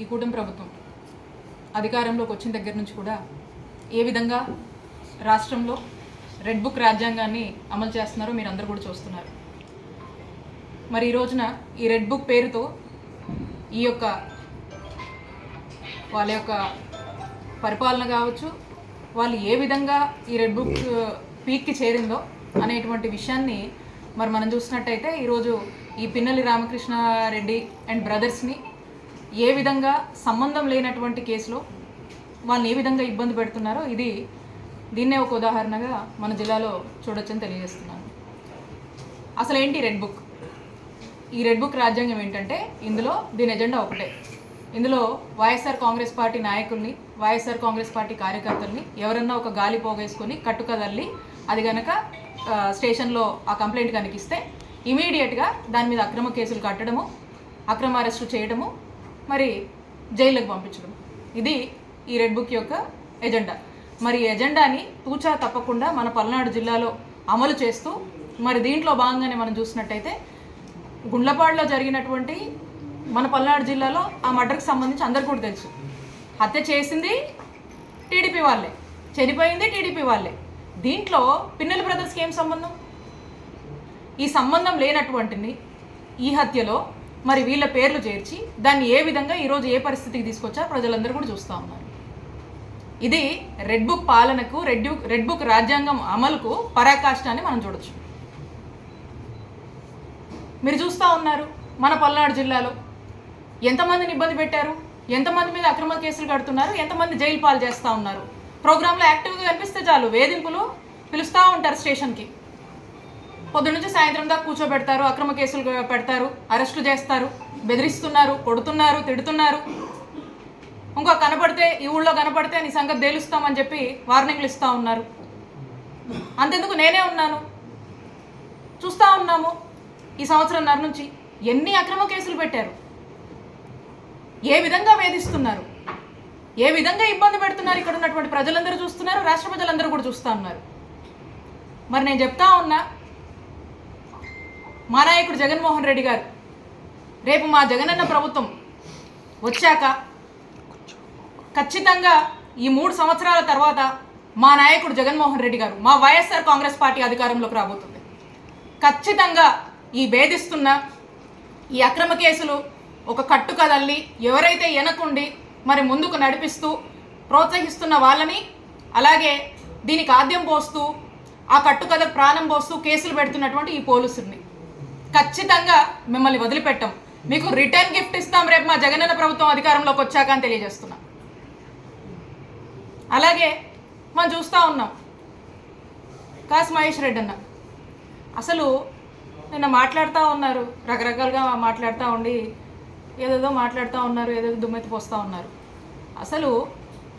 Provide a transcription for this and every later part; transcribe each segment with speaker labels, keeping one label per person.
Speaker 1: ఈ కూటమి ప్రభుత్వం అధికారంలోకి వచ్చిన దగ్గర నుంచి కూడా ఏ విధంగా రాష్ట్రంలో రెడ్ బుక్ రాజ్యాంగాన్ని అమలు చేస్తున్నారో మీరు అందరూ కూడా చూస్తున్నారు. మరి ఈ రోజున ఈ రెడ్ బుక్ పేరుతో ఈ యొక్క వాళ్ళ యొక్క పరిపాలన కావచ్చు వాళ్ళు ఏ విధంగా ఈ రెడ్ బుక్ పీక్కి చేరిందో అనేటువంటి విషయాన్ని మరి మనం చూసినట్టయితే ఈరోజు ఈ పిన్నలి రామకృష్ణారెడ్డి అండ్ బ్రదర్స్ని ఏ విధంగా సంబంధం లేనటువంటి కేసులో వాళ్ళని ఏ విధంగా ఇబ్బంది పెడుతున్నారో ఇది దీన్నే ఒక ఉదాహరణగా మన జిల్లాలో చూడొచ్చని తెలియజేస్తున్నాను. అసలు ఏంటి రెడ్ బుక్? ఈ రెడ్ బుక్ రాజ్యాంగం ఏంటంటే ఇందులో దీని ఎజెండా ఒకటే. ఇందులో వైఎస్ఆర్ కాంగ్రెస్ పార్టీ నాయకుల్ని వైఎస్ఆర్ కాంగ్రెస్ పార్టీ కార్యకర్తల్ని ఎవరన్నా ఒక గాలి పోగేసుకొని కట్టుకదల్లి అది గనక స్టేషన్లో ఆ కంప్లైంట్ కనిపిస్తే ఇమీడియట్గా దాని మీద అక్రమ కేసులు కట్టడము అక్రమ అరెస్టు చేయడము మరి జైలుకు పంపించడం. ఇది ఈ రెడ్ బుక్ యొక్క ఎజెండా. మరి ఎజెండాని తూచా తప్పకుండా మన పల్నాడు జిల్లాలో అమలు చేస్తూ మరి దీంట్లో భాగంగానే మనం చూసినట్టయితే గుండ్లపాడులో జరిగినటువంటి మన పల్నాడు జిల్లాలో ఆ మర్డర్కి సంబంధించి అందరు కూడా తెలుసు. హత్య చేసింది టీడీపీ వాళ్ళే. చనిపోయింది టీడీపీ వాళ్ళే. దీంట్లో పిన్నెల బ్రదర్స్కి ఏం సంబంధం? ఈ సంబంధం లేనటువంటిని ఈ హత్యలో మరి వీళ్ళ పేర్లు చేర్చి దాన్ని ఏ విధంగా ఈరోజు ఏ పరిస్థితికి తీసుకొచ్చా ప్రజలందరూ కూడా చూస్తూ ఉన్నారు. ఇది రెడ్ బుక్ పాలనకు రెడ్ బుక్ రెడ్ బుక్ రాజ్యాంగం అమలుకు పరాకాష్ట అని మనం చూడొచ్చు. మీరు చూస్తూ ఉన్నారు మన పల్నాడు జిల్లాలో. ఎంతమందిని ఇబ్బంది పెట్టారు? ఎంతమంది మీద అక్రమ కేసులు కడుతున్నారు? ఎంతమంది జైలు పాలు చేస్తూ ఉన్నారు? ప్రోగ్రాంలో యాక్టివ్గా కనిపిస్తే చాలు వేధింపులు పిలుస్తూ ఉంటారు స్టేషన్కి. పొద్దు నుంచి సాయంత్రం దాకా కూర్చోబెడతారు అక్రమ కేసులు పెడతారు అరెస్టులు చేస్తారు బెదిరిస్తున్నారు కొడుతున్నారు తిడుతున్నారు. ఇంకో కనపడితే ఈ ఊళ్ళో కనపడితే నీ సంగతి తేలుస్తామని చెప్పి వార్నింగ్లు ఇస్తూ ఉన్నారు. అంతెందుకు నేనే ఉన్నాను? చూస్తూ ఉన్నాము. ఈ సంవత్సరంన్నర నుంచి ఎన్ని అక్రమ కేసులు పెట్టారు? ఏ విధంగా వేధిస్తున్నారు? ఏ విధంగా ఇబ్బంది పెడుతున్నారు? ఇక్కడ ఉన్నటువంటి ప్రజలందరూ చూస్తున్నారు రాష్ట్ర ప్రజలందరూ కూడా చూస్తూ ఉన్నారు. మరి నేను చెప్తా ఉన్నా మా నాయకుడు జగన్మోహన్ రెడ్డి గారు. రేపు మా జగనన్న ప్రభుత్వం వచ్చాక ఖచ్చితంగా ఈ మూడు సంవత్సరాల తర్వాత మా నాయకుడు జగన్మోహన్ రెడ్డి గారు మా వైఎస్ఆర్ కాంగ్రెస్ పార్టీ అధికారంలోకి రాబోతుంది. ఖచ్చితంగా ఈ భేదిస్తున్న ఈ అక్రమ కేసులు ఒక కట్టు కదల్లి ఎవరైతే వెనకుండి మరి ముందుకు నడిపిస్తూ ప్రోత్సహిస్తున్న వాళ్ళని అలాగే దీనికి ఆద్యం పోస్తూ ఆ కట్టుకథ ప్రాణం పోస్తూ కేసులు పెడుతున్నటువంటి ఈ పోలీసుల్ని. ఖచ్చితంగా మిమ్మల్ని వదిలిపెట్టాం. మీకు రిటర్న్ గిఫ్ట్ ఇస్తాం రేపు మా జగనన్న ప్రభుత్వం అధికారంలోకి వచ్చాక అని తెలియజేస్తున్నా. అలాగే మనం చూస్తూ ఉన్నాం. కాసు మహేష్ రెడ్డి అన్న. అసలు నిన్న మాట్లాడుతూ ఉన్నారు రకరకాలుగా మాట్లాడుతూ ఉండి ఏదేదో మాట్లాడుతూ ఉన్నారు ఏదేదో దుమ్మెత్తి పోస్తూ ఉన్నారు. అసలు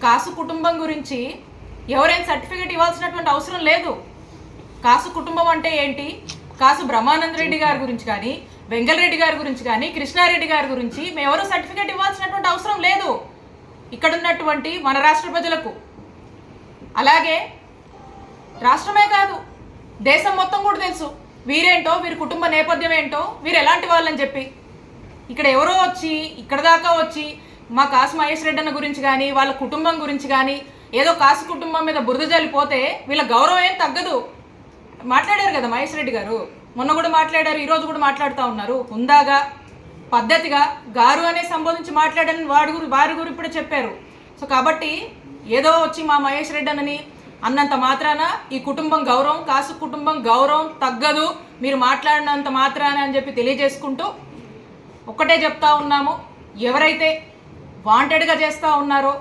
Speaker 1: కాసు కుటుంబం గురించి ఎవరైనా సర్టిఫికేట్ ఇవ్వాల్సినటువంటి అవసరం లేదు. కాసు కుటుంబం అంటే ఏంటి? కాసు బ్రహ్మానంద రెడ్డి గారి గురించి కానీ వెంగళరెడ్డి గారి గురించి కానీ కృష్ణారెడ్డి గారి గురించి మేము సర్టిఫికేట్ ఇవ్వాల్సినటువంటి అవసరం లేదు. ఇక్కడ ఉన్నటువంటి మన రాష్ట్ర ప్రజలకు. అలాగే రాష్ట్రమే కాదు దేశం మొత్తం కూడా తెలుసు. వీరేంటో వీరి కుటుంబ నేపథ్యం ఏంటో వీరు ఎలాంటి వాళ్ళని చెప్పి. ఇక్కడ ఎవరో వచ్చి ఇక్కడ దాకా వచ్చి మా కాసు మహేష్ రెడ్డి అన్న గురించి కానీ వాళ్ళ కుటుంబం గురించి కానీ ఏదో కాసు కుటుంబం మీద బురద జల్లిపోతే వీళ్ళ గౌరవం ఏం తగ్గదు. మాట్లాడారు కదా మహేష్ రెడ్డి గారు. మొన్న కూడా మాట్లాడారు ఈరోజు కూడా మాట్లాడుతూ ఉన్నారు. హుందాగా పద్ధతిగా గారు అనే సంబోధించి మాట్లాడని వాడి గురి వారి గురి ఇప్పుడే చెప్పారు. సో కాబట్టి ఏదో వచ్చి మా మహేష్ రెడ్డి అనని అన్నంత మాత్రాన ఈ కుటుంబం గౌరవం కాసు కుటుంబం గౌరవం తగ్గదు. మీరు మాట్లాడినంత మాత్రాన అని చెప్పి తెలియజేసుకుంటూ ఒక్కటే చెప్తా ఉన్నాము. ఎవరైతే వాంటెడ్గా చేస్తూ ఉన్నారో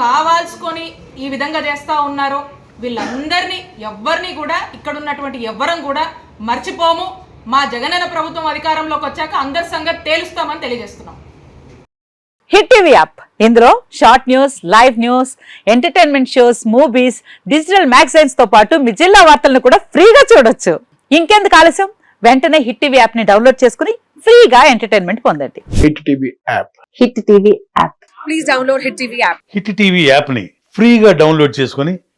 Speaker 1: కావాల్సుకొని ఈ విధంగా చేస్తూ ఉన్నారో వీళ్ళందరినీ ఎవ్వరిని కూడా ఇక్కడ ఉన్నటువంటి ఎవ్వరం కూడా మర్చిపోము. మా జగనన్న ప్రభుత్వం అధికారంలోకి వచ్చాక అందరి సంగతి తేలుస్తామని తెలియజేస్తున్నాం.
Speaker 2: Hit TV app. ఇందులో short news live news entertainment shows movies digital మ్యాగజైన్స్తో పాటు మీ జిల్లా వార్తలను కూడా ఫ్రీగా చూడొచ్చు. ఇంకెందుకు ఆలస్యం? వెంటనే హిట్ టీవీ యాప్ని డౌన్లోడ్ చేసుకుని ఫ్రీగా ఎంటర్టైన్మెంట్ పొందండి.
Speaker 3: Hit TV app.
Speaker 2: Hit TV app.
Speaker 4: Please download Hit TV app.
Speaker 5: Hit TV యాప్ని ఫ్రీగా డౌన్లోడ్ చేసుకొని